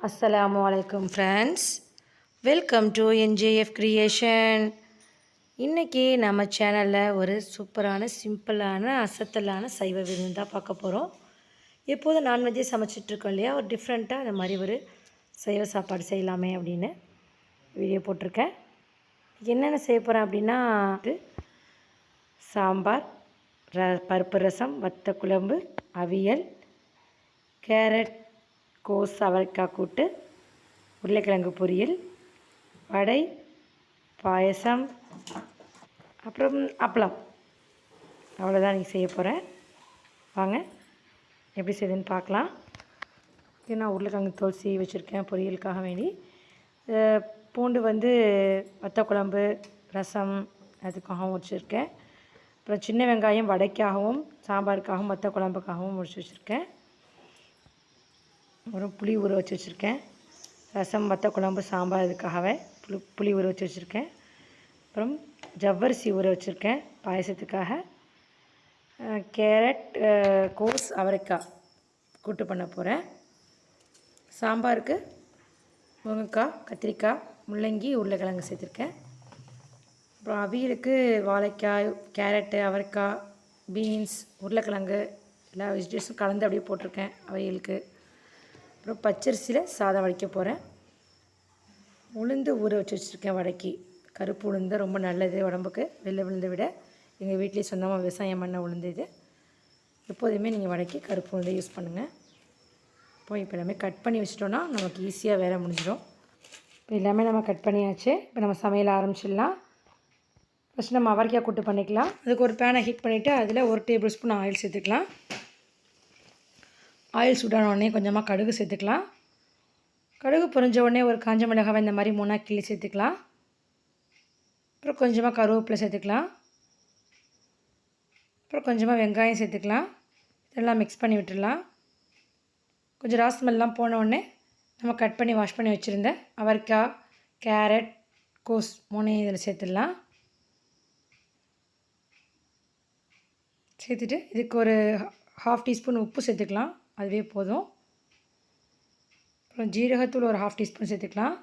அஸ்ஸலாமு வலைக்கம் friends welcome to NJF creation இன்றைக்கி நம்ம சேனலில் ஒரு சூப்பரான சிம்பிளான அசத்தலான சைவ விருந்து தான் பார்க்க போகிறோம் எப்போதும் நான்வெஜ்ஜே சமைச்சிட்ருக்கோம் இல்லையா? ஒரு டிஃப்ரெண்ட்டாக அந்த மாதிரி ஒரு சைவ சாப்பாடு செய்யலாமே அப்படின்னு வீடியோ போட்டிருக்கேன். என்னென்ன செய்ய போகிறேன் அப்படின்னா இது சாம்பார் ர பருப்பு ரசம் வத்த குழம்பு அவியல் கேரட் கோஸ் அவரைக்காய் கூட்டு உருளைக்கிழங்கு பொரியல் வடை பாயசம் அப்புறம் அப்பளம். அவ்வளோதான் நீங்கள் செய்ய போகிறேன் வாங்க எப்படி செய்யுதுன்னு பார்க்கலாம். இது நான் உருளைக்கிழங்கு தோல் வச்சுருக்கேன் பொரியலுக்காக வேண்டி. பூண்டு வந்து வத்த குழம்பு ரசம் அதுக்காகவும் வச்சுருக்கேன். அப்புறம் சின்ன வெங்காயம் வடைக்காகவும் சாம்பாருக்காகவும் வத்த குழம்புக்காகவும் முடிச்சு வச்சுருக்கேன். அப்புறம் புளி ஊற வச்சு வச்சுருக்கேன். ரசம் வத்த குழம்பு சாம்பார் இதுக்காகவே புளி புளி ஊற வச்சு வச்சுருக்கேன். அப்புறம் ஜவ்வரிசி ஊற வச்சுருக்கேன் பாயசத்துக்காக. கேரட் கோஸ் அவரைக்காய் கூட்டு பண்ண போகிறேன் சாம்பாருக்கு முருங்கைக்காய் கத்திரிக்காய் முள்ளங்கி உருளைக்கிழங்கு சேர்த்துருக்கேன். அப்புறம் அவியலுக்கு வாழைக்காய் கேரட்டு அவரைக்காய் பீன்ஸ் உருளைக்கிழங்கு எல்லா வெஜிடபிள்ஸும் கலந்து அப்படியே போட்டிருக்கேன் அவியலுக்கு. அப்புறம் பச்சரிசியில் சாதம் வடிக்க போகிறேன் உளுந்து ஊற வச்சு வச்சுருக்கேன் வடைக்கு. கருப்பு உளுந்து ரொம்ப நல்லது உடம்புக்கு. வெள்ளை உளுந்தை விட எங்கள் வீட்டிலேயே சொந்தமாக விவசாயம் பண்ண உளுந்து இது. எப்போதுமே நீங்கள் வடைக்கு கருப்பு உளுந்து யூஸ் பண்ணுங்கள் இப்போ இப்போ எல்லாமே கட் பண்ணி வச்சிட்டோன்னா நமக்கு ஈஸியாக வேலை முடிஞ்சிடும். இப்போ எல்லாமே நம்ம கட் பண்ணியாச்சு. இப்போ நம்ம சமையல் ஆரம்பிச்சிடலாம். ஃபஸ்ட் நம்ம அவரைக்காய் கூட்டு பண்ணிக்கலாம். அதுக்கு ஒரு பேனை ஹீட் பண்ணிவிட்டு அதில் ஒரு டேபிள் ஸ்பூன் ஆயில் சேர்த்துக்கலாம். ஆயில் சூடான உடனே கொஞ்சமாக கடுகு சேர்த்துக்கலாம். கடுகு பொரிஞ்ச உடனே ஒரு காஞ்ச மிளகாவை இந்த மாதிரி மூணாக கிள்ளி சேர்த்துக்கலாம். அப்புறம் கொஞ்சமாக கருவேப்பிலை சேர்த்துக்கலாம். அப்புறம் கொஞ்சமாக வெங்காயம் சேர்த்துக்கலாம். இதெல்லாம் மிக்ஸ் பண்ணி விட்டுடலாம். கொஞ்சம் ராஸ்மெல்லாம் போன உடனே நம்ம கட் பண்ணி வாஷ் பண்ணி வச்சுருந்த அவரைக்காய் கேரட் கோஸ் மூணையும் இதில் சேர்த்துடலாம். சேர்த்துட்டு இதுக்கு ஒரு ஹாஃப் டீஸ்பூன் உப்பு சேர்த்துக்கலாம். அதுவே போதும். அப்புறம் ஜீரகத்தூள் ஒரு ஹாஃப் டீஸ்பூன் சேர்த்துக்கலாம்.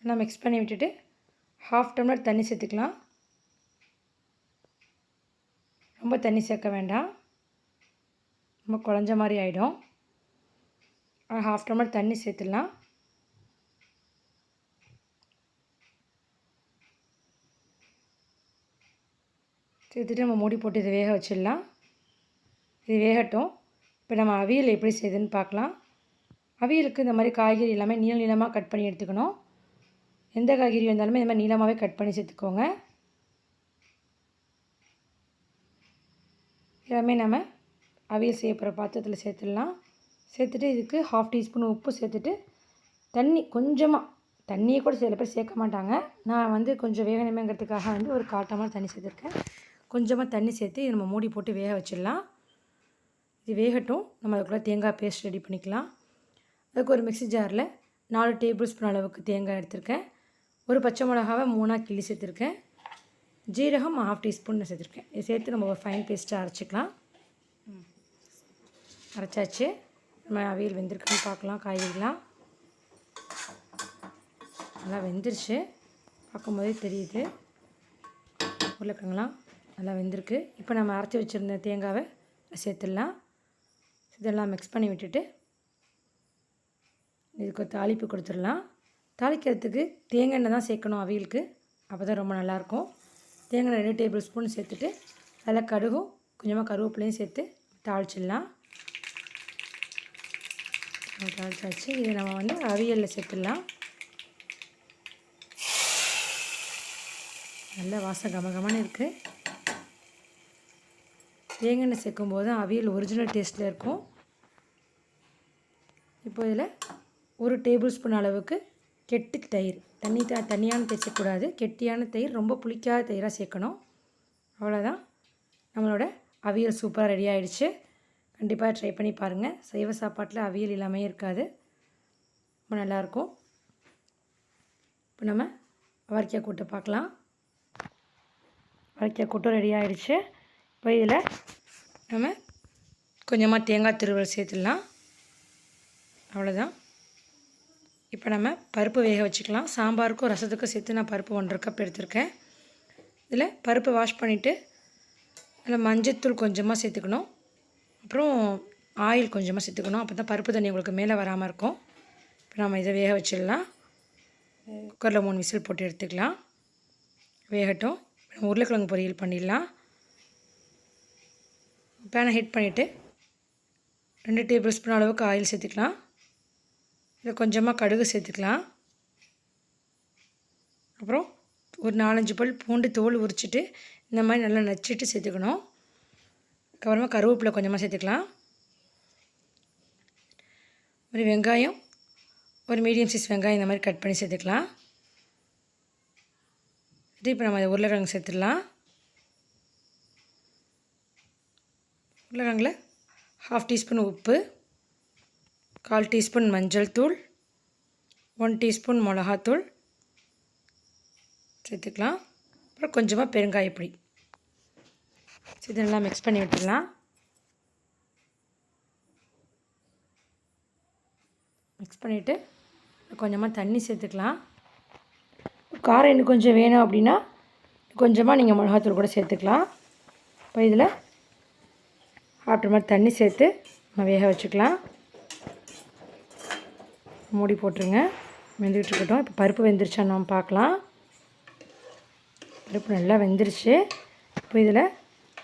நல்லா மிக்ஸ் பண்ணி விட்டுட்டு ஹாஃப் டம்ளர் தண்ணி சேர்த்துக்கலாம். ரொம்ப தண்ணி சேர்க்க வேண்டாம். ரொம்ப குழஞ்ச மாதிரி ஆகிடும் ஹாஃப் டம்ளர் தண்ணி சேர்த்துடலாம். சேர்த்துட்டு நம்ம மூடி போட்டு இதை வேக வச்சிடலாம். இது வேகட்டும். இப்போ நம்ம அவியல் எப்படி செய்யுதுன்னு பார்க்கலாம். அவியலுக்கு இந்த மாதிரி காய்கறி எல்லாமே நீள நீளமாக கட் பண்ணி எடுத்துக்கணும். எந்த காய்கறி வந்தாலுமே இந்த மாதிரி நீளமாகவே கட் பண்ணி சேர்த்துக்கோங்க. எல்லாமே நம்ம அவியல் செய்ய போகிற பாத்திரத்தில் சேர்த்துடலாம். சேர்த்துட்டு இதுக்கு ஹாஃப் டீஸ்பூன் உப்பு சேர்த்துட்டு தண்ணி கொஞ்சமாக தண்ணியை கூட சில பேர் சேர்க்க மாட்டாங்க. நான் வந்து கொஞ்சம் வேகணுமேங்கிறதுக்காக வந்து ஒரு காட்டமாக தண்ணி சேர்த்துருக்கேன். கொஞ்சமாக தண்ணி சேர்த்து நம்ம மூடி போட்டு வேக வச்சிடலாம். இது வேகட்டும். நம்ம அதுக்குள்ளே தேங்காய் பேஸ்ட் ரெடி பண்ணிக்கலாம். அதுக்கு ஒரு மிக்ஸி ஜாரில் நாலு டேபிள் ஸ்பூன் அளவுக்கு தேங்காய் எடுத்திருக்கேன். ஒரு பச்சை மிளகாவை மூணாக கிள்ளி சேர்த்துருக்கேன். ஜீரகம் ஹாஃப் டீஸ்பூன் சேர்த்துருக்கேன். இதை சேர்த்து நம்ம ஒரு ஃபைன் பேஸ்ட்டாக அரைச்சிக்கலாம். அரைச்சாச்சு. நம்ம அவியல் வெந்திருக்குன்னு பார்க்கலாம் காய்கறிலாம். நல்லா வெந்துருச்சு. பார்க்கும்போதே தெரியுது. உருளைக்கிழங்குலாம் நல்லா வெந்திருக்கு. இப்போ நம்ம அரைச்சி வச்சுருந்த தேங்காவை சேர்த்துடலாம். இதெல்லாம் மிக்ஸ் பண்ணி விட்டுட்டு இதுக்கு ஒரு தாளிப்பு கொடுத்துடலாம். தாளிக்கிறதுக்கு தேங்காய் எண்ணெய் தான் சேர்க்கணும் அவியலுக்கு. அப்போ தான் ரொம்ப நல்லாயிருக்கும். தேங்காய் எண்ணெய் ரெண்டு டேபிள் ஸ்பூன் சேர்த்துட்டு அதில் கடுகும் கொஞ்சமாக கருவேப்பிலையும் சேர்த்து தாளிச்சிடலாம். தாளிச்சாச்சு. இதை நம்ம வந்து அவியலில் சேர்த்துடலாம். நல்ல வாசம் கமகமான இருக்குது தேங்காய் எண்ணெய் சேர்க்கும் போது அவியல் ஒரிஜினல் டேஸ்ட்டில் இருக்கும். இப்போ இதில் ஒரு டேபிள் ஸ்பூன் அளவுக்கு கெட்டு தயிர். தண்ணி த தண்ணியான தயிர் சேர்க்கக்கூடாது கெட்டியான தயிர் ரொம்ப புளிக்காத தயிராக சேர்க்கணும். அவ்வளோதான் நம்மளோட அவியல் சூப்பராக ரெடி ஆகிடுச்சு கண்டிப்பாக ட்ரை பண்ணி பாருங்கள் சைவ சாப்பாட்டில் அவியல் இல்லாமல் இருக்காது. ரொம்ப நல்லாயிருக்கும். இப்போ நம்ம அவரைக்காய் கூட்டு பார்க்கலாம். அவரைக்காய் கூட்டும் ரெடி ஆகிடுச்சு இப்போ இதில் நம்ம கொஞ்சமாக தேங்காய் திருவல் சேர்த்துடலாம். அவ்வளோதான் இப்போ நம்ம பருப்பு வேக வச்சுக்கலாம். சாம்பாருக்கும் ரசத்துக்கும் சேர்த்து நான் பருப்பு ஒன்றரை கப் எடுத்திருக்கேன். இதில் பருப்பு வாஷ் பண்ணிவிட்டு அதில் மஞ்சத்தூள் கொஞ்சமாக சேர்த்துக்கணும். அப்புறம் ஆயில் கொஞ்சமாக சேர்த்துக்கணும். அப்போ தான் பருப்பு தண்ணி உங்களுக்கு மேலே வராமல் இருக்கும். இப்போ நம்ம இதை வேக வச்சிடலாம். குக்கரில் மூணு விசில் போட்டு எடுத்துக்கலாம். வேகட்டும். நம்ம உருளைக்கிழங்கு பொரியல் பண்ணிடலாம். பேனை ஹீட் பண்ணிவிட்டு ரெண்டு டேபிள் ஸ்பூன் அளவுக்கு ஆயில் சேர்த்துக்கலாம். இதில் கொஞ்சமாக கடுகு சேர்த்துக்கலாம். அப்புறம் ஒரு நாலஞ்சு பல் பூண்டு தோல் உரிச்சிட்டு இந்த மாதிரி நல்லா நச்சுட்டு சேர்த்துக்கணும். அதுக்கப்புறமா கருவேப்பிலை கொஞ்சமாக சேர்த்துக்கலாம். ஒரு வெங்காயம் ஒரு மீடியம் சைஸ் வெங்காயம் இந்த மாதிரி கட் பண்ணி சேர்த்துக்கலாம். இப்போ நம்ம உருளைக்கிழங்கு சேர்த்துடலாம். உருளைக்கிழங்கில் ஹாஃப் டீஸ்பூன் உப்பு கால் டீஸ்பூன் மஞ்சள் தூள் ஒன் டீஸ்பூன் மிளகாத்தூள். சேர்த்துக்கலாம். அப்புறம் கொஞ்சமாக பெருங்காயப்பொடி. இது நல்லா மிக்ஸ் பண்ணி விட்டுடலாம். மிக்ஸ் பண்ணிவிட்டு கொஞ்சமாக தண்ணி சேர்த்துக்கலாம். காரம் இன்னும் கொஞ்சம் வேணும் அப்படின்னா கொஞ்சமாக நீங்கள் மிளகாத்தூள் கூட சேர்த்துக்கலாம். இப்போ இதில் அப்புறமா தண்ணி சேர்த்து நம்ம வேக வச்சுக்கலாம். மூடி போட்டுருங்க. வெந்துக்கிட்டு இருக்கட்டும். இப்போ பருப்பு வெந்துருச்சான்னு நம்ம பார்க்கலாம். பருப்பு நல்லா வெந்துருச்சு. இப்போ இதில்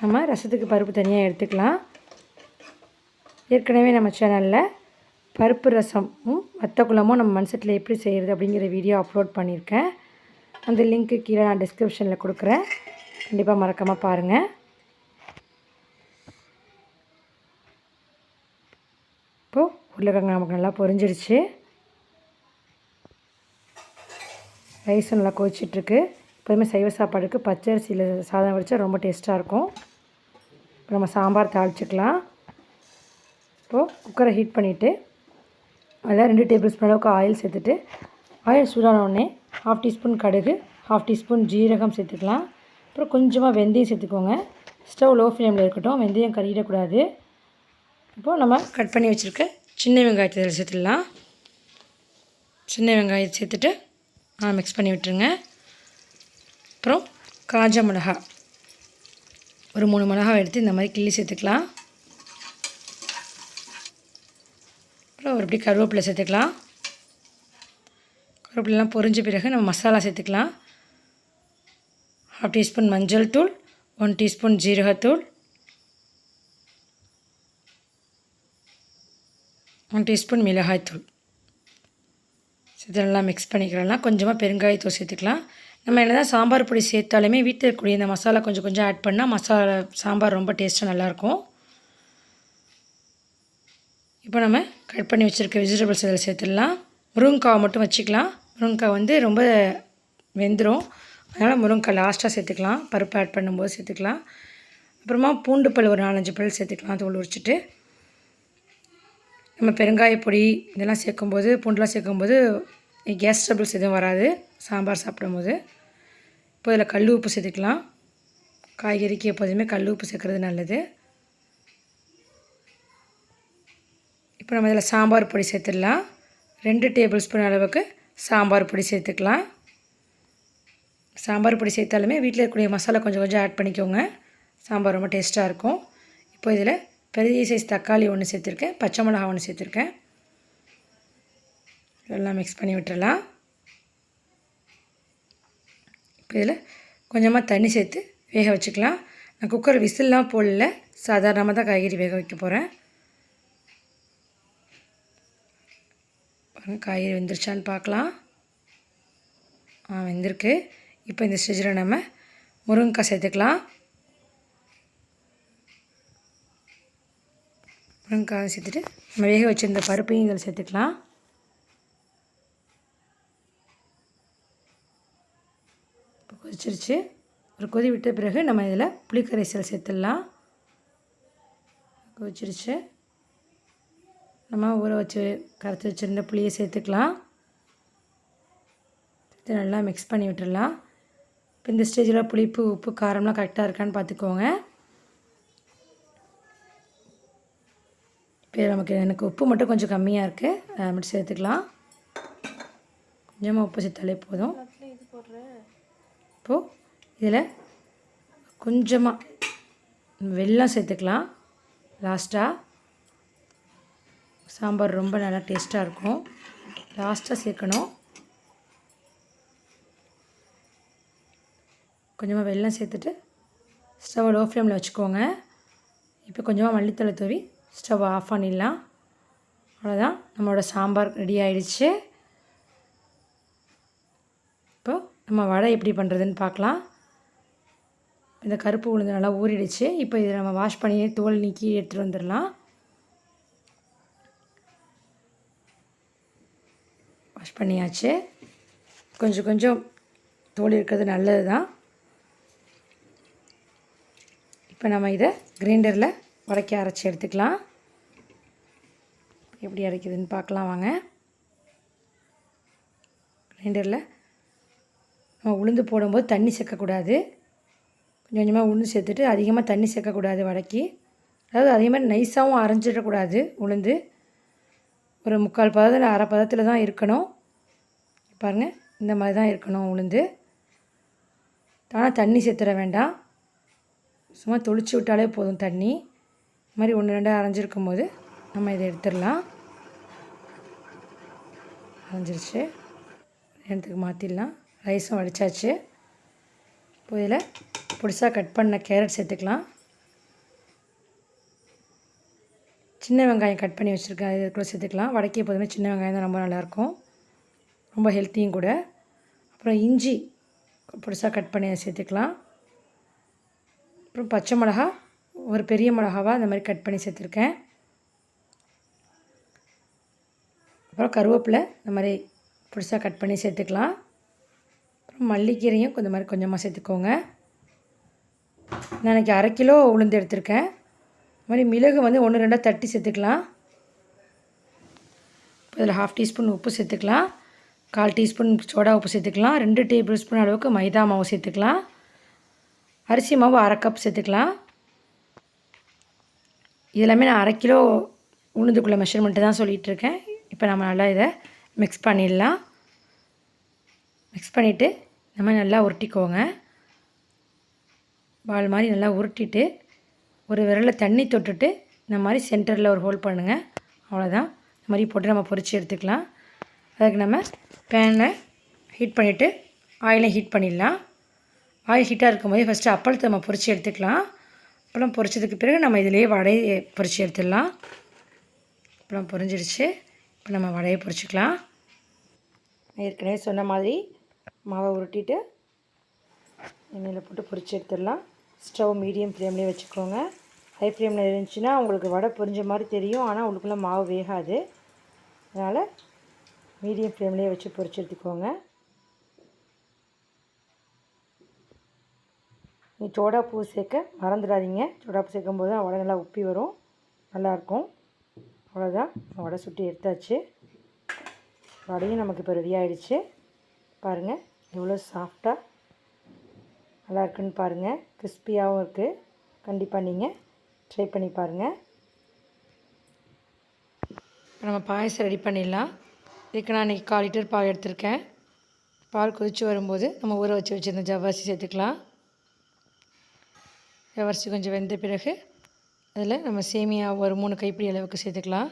நம்ம ரசத்துக்கு பருப்பு தனியாக எடுத்துக்கலாம். ஏற்கனவே நம்ம சேனலில் பருப்பு ரசமும் வத்த குழம்பும் நம்ம மண்சட்டில் எப்படி செய்கிறது அப்படிங்கிற வீடியோ அப்லோட் பண்ணியிருக்கேன். அந்த லிங்க்கு கீழே நான் டிஸ்கிரிப்ஷனில் கொடுக்குறேன். கண்டிப்பாக மறக்காமல் பாருங்கள் இப்போது உருளைக்கிழங்கு நமக்கு நல்லா பொரிஞ்சிருச்சு. ரைஸ் நல்லா கொதிச்சிட்ருக்கு. எப்போதுமே சைவ சாப்பாடுக்கு பச்சை அரிசியில் சாதம் வடித்தா ரொம்ப டேஸ்ட்டாக இருக்கும். இப்போ நம்ம சாம்பார் தாளிச்சிக்கலாம். இப்போது குக்கரை ஹீட் பண்ணிவிட்டு அதில் ரெண்டு டேபிள் ஸ்பூன் அளவுக்கு ஆயில் சேர்த்துட்டு ஆயில் சூடான உடனே ஹாஃப் டீஸ்பூன் கடுகு ஹாஃப் டீஸ்பூன் ஜீரகம் சேர்த்துக்கலாம். அப்புறம் கொஞ்சமாக வெந்தயம் சேர்த்துக்கோங்க. ஸ்டவ் லோ ஃப்ளேமில் இருக்கட்டும். வெந்தயம் கறியிடக்கூடாது இப்போது நம்ம கட் பண்ணி வச்சுருக்க சின்ன வெங்காயத்தை இதில் சேர்த்துடலாம். சின்ன வெங்காயத்தை சேர்த்துட்டு மிக்ஸ் பண்ணி விட்டுருங்க. அப்புறம் காஞ்ச மிளகா. ஒரு மூணு மிளகா எடுத்து இந்த மாதிரி கிள்ளி சேர்த்துக்கலாம். அப்புறம் ஒரு இப்படி கருவேப்பிலை சேர்த்துக்கலாம். கருவேப்பிலாம் பொரிஞ்ச பிறகு நம்ம மசாலா சேர்த்துக்கலாம். ஹாஃப் டீஸ்பூன் மஞ்சள் தூள் ஒன் டீஸ்பூன் ஜீரகத்தூள் ஒன் டீஸ்பூன் மிளகாய்த்தூள் இதெல்லாம் மிக்ஸ் பண்ணிக்கிறலாம். கொஞ்சமாக பெருங்காயத்தூள் சேர்த்துக்கலாம். நம்ம என்ன தான் சாம்பார் பொடி சேர்த்தாலுமே வீட்டில் இருக்கக்கூடிய இந்த மசாலா கொஞ்சம் கொஞ்சம் ஆட் பண்ணால் மசாலா சாம்பார் ரொம்ப டேஸ்ட்டாக நல்லாயிருக்கும். இப்போ நம்ம கட் பண்ணி வச்சுருக்க வெஜிடபிள்ஸ் இதில் சேர்த்துடலாம். முருங்கைக்காவை மட்டும் வச்சுக்கலாம். முருங்கைக்காய் வந்து ரொம்ப வெந்துடும் அதனால் முருங்கைக்காய் லாஸ்ட்டாக சேர்த்துக்கலாம். பருப்பு ஆட் பண்ணும்போது சேர்த்துக்கலாம். அப்புறமா பூண்டு பல் ஒரு நாலஞ்சு பல் சேர்த்துக்கலாம். தோல் உரிச்சிட்டு. நம்ம பெருங்காய பொடி இதெல்லாம் சேர்க்கும்போது பூண்டுலாம் சேர்க்கும்போது கேஸ் ட்ரபிள்ஸ் எதுவும் வராது. சாம்பார் சாப்பிடும்போது. இப்போ இதில் கல் உப்பு சேர்த்துக்கலாம். காய்கறிக்கு எப்போதுமே கல் உப்பு சேர்க்குறது நல்லது. இப்போ நம்ம இதில் சாம்பார் பொடி சேர்த்துடலாம். ரெண்டு டேபிள் ஸ்பூன் அளவுக்கு சாம்பார் பொடி சேர்த்துக்கலாம். சாம்பார் பொடி சேர்த்தாலுமே வீட்டில் இருக்கக்கூடிய மசாலா கொஞ்சம் கொஞ்சம் ஆட் பண்ணிக்கோங்க. சாம்பார் ரொம்ப டேஸ்ட்டாக இருக்கும். இப்போ இதில் பெரிய சைஸ் தக்காளி ஒன்று சேர்த்துருக்கேன் பச்சை மிளகா ஒன்று சேர்த்துருக்கேன். இதெல்லாம் மிக்ஸ் பண்ணி விட்டுறலாம். இப்போ இதில் கொஞ்சமாக தண்ணி சேர்த்து வேக வச்சுக்கலாம். நான் குக்கர் விசில்லாம் போடல சாதாரணமாக தான் காய்கறி வேக வைக்க போகிறேன் காய்கறி வெந்துருச்சான்னு பார்க்கலாம். ஆ வெந்திருக்கு. இப்போ இந்த ஸ்டேஜில் நம்ம முருங்கைக்காய் சேர்த்துக்கலாம். முருங்கைக்காய் சேர்த்துட்டு நம்ம வேக வச்சுருந்த பருப்பையும் இதில் சேர்த்துக்கலாம். இப்போ கொதிச்சிருச்சு. ஒரு கொதி விட்ட பிறகு நம்ம இதில் புளிக்கரைசல் சேர்த்துடலாம். கொதிச்சிருச்சு. நம்ம ஊற வச்சு கரைச்சி வச்சுருந்த புளியை சேர்த்துக்கலாம். சேர்த்து நல்லா மிக்ஸ் பண்ணி விட்டுடலாம். இப்போ இந்த ஸ்டேஜில் புளிப்பு உப்பு காரம்லாம் கரெக்டாக இருக்கான்னு பார்த்துக்கோங்க. இப்போ நமக்கு எனக்கு உப்பு மட்டும் கொஞ்சம் கம்மியாக இருக்குது அதை மட்டும் சேர்த்துக்கலாம். கொஞ்சமாக உப்பு சேர்த்தாலே போதும். இப்போது இதில் கொஞ்சமாக வெல்லம் சேர்த்துக்கலாம். லாஸ்ட்டாக சாம்பார் ரொம்ப நல்லா டேஸ்ட்டாக இருக்கும். லாஸ்ட்டாக சேர்க்கணும். கொஞ்சமாக வெல்லம் சேர்த்துட்டு ஸ்டவ் லோ ஃப்ளேமில் வச்சுக்கோங்க. இப்போ கொஞ்சமாக மல்லித்தலை தூவி ஸ்டவ் ஆஃப் பண்ணிடலாம். அவ்வளோதான் நம்மளோட சாம்பார் ரெடி ஆயிடுச்சு. இப்போ நம்ம வடை எப்படி பண்ணுறதுன்னு பார்க்கலாம். இந்த கருப்பு உளுந்து நல்லா ஊறிடுச்சு. இப்போ இதை நம்ம வாஷ் பண்ணி தோல் நீக்கி எடுத்துகிட்டு வந்துடலாம். வாஷ் பண்ணியாச்சு. கொஞ்சம் கொஞ்சம் தோல் இருக்கிறது நல்லது தான் இப்போ நம்ம இதை கிரைண்டரில் உடைக்க அரைச்சி எடுத்துக்கலாம். எப்படி அரைக்குதுன்னு பார்க்கலாம் வாங்க. கிரைண்டரில் நம்ம உளுந்து போடும்போது தண்ணி சேர்க்கக்கூடாது. கொஞ்சம் கொஞ்சமாக உளுந்து சேர்த்துட்டு அதிகமாக தண்ணி சேர்க்கக்கூடாது வடக்கி அதாவது அதே மாதிரி நைஸாகவும் அரைஞ்சிடக்கூடாது உளுந்து. ஒரு முக்கால் பதத்தில் அரை பதத்தில் தான் இருக்கணும். பாருங்கள் இந்த மாதிரி தான் இருக்கணும் உளுந்து. ஆனால் தண்ணி சேர்த்துட வேண்டாம். சும்மா தொளிச்சு விட்டாலே போதும் தண்ணி. இது மாதிரி ஒன்று ரெண்டாக அரைஞ்சிருக்கும் போது நம்ம இதை எடுத்துடலாம். அரைஞ்சிருச்சு. நேரத்துக்கு மாற்றிடலாம் ரைஸும் வடித்தாச்சு இப்போ இதில் புதுசாக கட் பண்ண கேரட் சேர்த்துக்கலாம். சின்ன வெங்காயம் கட் பண்ணி வச்சுருக்கேன். இது கூட சேர்த்துக்கலாம். வடக்கி எப்போதுமே சின்ன வெங்காயம் தான் ரொம்ப நல்லாயிருக்கும். ரொம்ப ஹெல்த்தியும் கூட. அப்புறம் இஞ்சி புதுசாக கட் பண்ணி சேர்த்துக்கலாம். அப்புறம் பச்சை மிளகா ஒரு பெரிய மிளகாவாக இந்த மாதிரி கட் பண்ணி சேர்த்துருக்கேன். அப்புறம் கருவேப்பிலை இந்த மாதிரி புதுசாக கட் பண்ணி சேர்த்துக்கலாம். அப்புறம் மல்லிக்கீரையும் கொஞ்சம் மாதிரி கொஞ்சமாக சேர்த்துக்கோங்க. நான் இன்றைக்கி அரை கிலோ உளுந்து எடுத்திருக்கேன். இது மாதிரி மிளகு வந்து ஒன்று ரெண்டாக தட்டி சேர்த்துக்கலாம். இதில் ஹாஃப் டீஸ்பூன் உப்பு சேர்த்துக்கலாம். கால் டீஸ்பூன் சோடா உப்பு சேர்த்துக்கலாம். ரெண்டு டேபிள் ஸ்பூன் அளவுக்கு மைதா மாவு சேர்த்துக்கலாம். அரிசி மாவு அரை கப் சேர்த்துக்கலாம். இதெல்லாமே நான் அரை கிலோ உளுந்துக்குள்ள மெஷர்மெண்ட்டு தான் சொல்லிகிட்ருக்கேன் இப்போ நம்ம நல்லா இதை மிக்ஸ் பண்ணிடலாம். மிக்ஸ் பண்ணிவிட்டு நம்ம நல்லா உருட்டிக்கோங்க. பால் மாதிரி நல்லா உருட்டிட்டு ஒரு விரலில் தண்ணி தொட்டுட்டு இந்த மாதிரி சென்டரில் ஒரு ஹோல் பண்ணுங்கள் அவ்வளோதான் இந்த மாதிரி போட்டு நம்ம பொரித்து எடுத்துக்கலாம். அதுக்கு நம்ம பேனை ஹீட் பண்ணிவிட்டு ஆயிலை ஹீட் பண்ணிடலாம். ஆயில் ஹீட்டாக இருக்கும்போது ஃபஸ்ட்டு அப்பளத்தை நம்ம பொரித்து எடுத்துக்கலாம். அப்பளம் பொரிச்சதுக்கு பிறகு நம்ம இதிலேயே வடையை பொரித்து எடுத்துடலாம். அப்பளம் பொரிஞ்சிருச்சு இப்போ நம்ம வடையை பொரிச்சிக்கலாம். ஏற்கனவே சொன்ன மாதிரி மாவை உருட்டிட்டு எண்ணெயில் போட்டு பொரித்து எடுத்துடலாம். ஸ்டவ் மீடியம் ஃப்ளேம்லேயே வச்சுக்கோங்க. ஹை ஃப்ளேமில் இருந்துச்சுன்னா உங்களுக்கு வடை பொரிஞ்ச மாதிரி தெரியும். ஆனால் உங்களுக்குள்ளே மாவு வேகாது. அதனால் மீடியம் ஃப்ளேம்லேயே வச்சு பொரிச்சு எடுத்துக்கோங்க. நீ சோடா பூ சேர்க்க மறந்துடாதீங்க. சோடா பூ சேர்க்கும் போது வடை நல்லா உப்பி வரும். நல்லாயிருக்கும். அவ்வளோதான். வடை சுட்டி எடுத்தாச்சு. வடையும் நமக்கு இப்போ ரெடி ஆகிடுச்சு பாருங்கள் எவ்வளோ சாஃப்டாக நல்லா இருக்குன்னு பாருங்கள் கிறிஸ்பியாகவும் இருக்குது கண்டிப்பாக நீங்கள் ட்ரை பண்ணி பாருங்கள் நம்ம பாயசம் ரெடி பண்ணிடலாம். இதுக்கு நான் இன்றைக்கி கால் லிட்டர் பால் எடுத்திருக்கேன். பால் கொதித்து வரும்போது நம்ம ஊற வச்சு வச்சுருந்த ஜவ்வாசி சேர்த்துக்கலாம். ஜவ்வரிசி கொஞ்சம் வெந்த பிறகு அதில் நம்ம சேமியா ஒரு மூணு கைப்பிடி அளவுக்கு சேர்த்துக்கலாம்.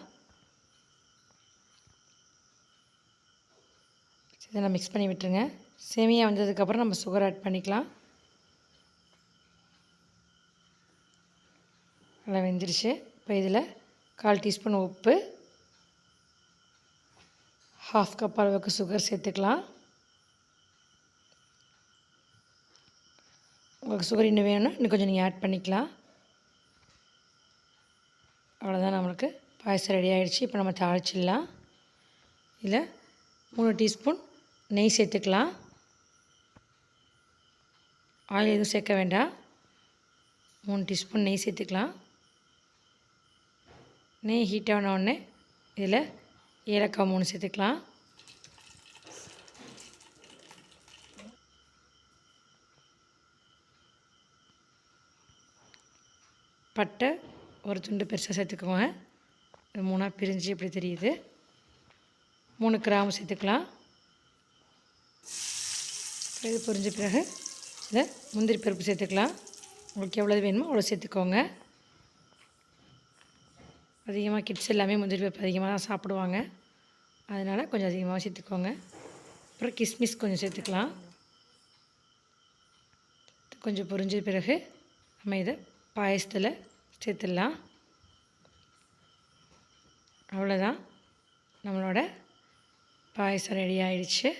இதை மிக்ஸ் பண்ணி விட்டுருங்க. சேமியா வந்ததுக்கப்புறம் நம்ம சுகர் ஆட் பண்ணிக்கலாம். நல்லா வெந்துருச்சு. இப்போ இதில் கால் டீஸ்பூன் உப்பு ஹாஃப் கப் அளவுக்கு சுகர் சேர்த்துக்கலாம். உங்களுக்கு சுகர் இன்னும் வேணும்னா இன்னும் கொஞ்சம் நீங்கள் ஆட் பண்ணிக்கலாம். அவ்வளோதான் நம்மளுக்கு. பாயசம் ரெடி ஆகிடுச்சு இப்போ நம்ம தாளிச்சிடலாம். இதில் மூணு டீஸ்பூன் நெய் சேர்த்துக்கலாம். ஆயில் எதுவும் சேர்க்க வேண்டாம். மூணு டீஸ்பூன் நெய் சேர்த்துக்கலாம். நெய் ஹீட் ஆன உடனே இதில் ஏலக்காய் மூணு சேர்த்துக்கலாம். பட்டை ஒரு துண்டு பெருசாக சேர்த்துக்கோங்க. இது மூணாக பிரிஞ்சு எப்படி தெரியுது. மூணு கிராம் சேர்த்துக்கலாம். இது பொரிஞ்ச பிறகு இதை முந்திரி பருப்பு சேர்த்துக்கலாம். உங்களுக்கு எவ்வளோ வேணுமோ அவ்வளோ சேர்த்துக்கோங்க. அதிகமாக கிட்ஸ் எல்லாமே முந்திரி பருப்பு அதிகமாக தான் சாப்பிடுவாங்க. அதனால் கொஞ்சம் அதிகமாக சேர்த்துக்கோங்க. அப்புறம் கிஸ்மிஸ் கொஞ்சம் சேர்த்துக்கலாம். கொஞ்சம் பொரிஞ்ச பிறகு நம்ம இதை பாயசத்தில் சேர்த்துடலாம். அவ்வளோதான் நம்மளோட பாயசம் ரெடி ஆயிடுச்சு.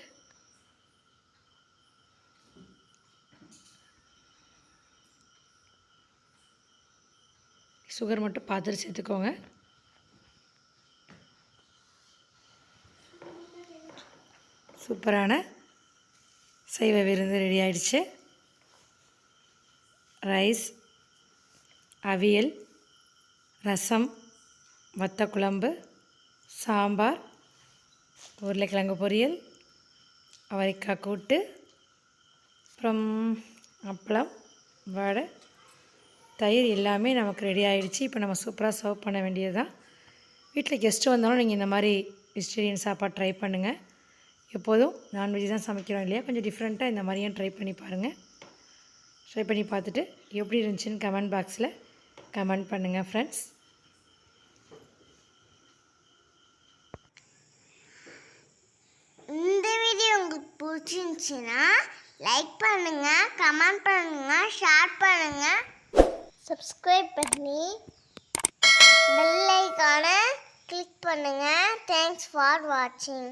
சுகர் மட்டும் பார்த்துட்டு சேர்த்துக்கோங்க. சூப்பரான சைவ விருந்து ரெடி ஆயிடுச்சு. ரைஸ் அவியல் ரசம் வத்த குழம்பு சாம்பார் உருளைக்கிழங்கு பொரியல் அவரைக்காய் கூட்டு அப்புறம் அப்பளம் வடை தயிர் எல்லாமே நமக்கு ரெடி ஆகிடுச்சு இப்போ நம்ம சூப்பராக சர்வ் பண்ண வேண்டியது தான் வீட்டில் கெஸ்ட்டு வந்தாலும் நீங்கள் இந்த மாதிரி வெஜிடேரியன் சாப்பாடு ட்ரை பண்ணுங்கள் எப்போதும் நான்வெஜ் தான் சமைக்கிறோம் இல்லையா? கொஞ்சம் டிஃப்ரெண்ட்டாக இந்த மாதிரியும் ட்ரை பண்ணி பாருங்கள் ட்ரை பண்ணி பார்த்துட்டு எப்படி இருந்துச்சுன்னு கமெண்ட் பாக்ஸில் கமெண்ட் பண்ணுங்கள் ஃப்ரெண்ட்ஸ் இந்த வீடியோ உங்களுக்கு பிடிச்சிருந்துச்சுன்னா லைக் பண்ணுங்கள் கமெண்ட் பண்ணுங்கள் ஷேர் பண்ணுங்கள் சப்ஸ்கிரைப் பண்ணி பெல் ஐக்கானை கிளிக் பண்ணுங்கள் தேங்க்ஸ் ஃபார் வாட்சிங்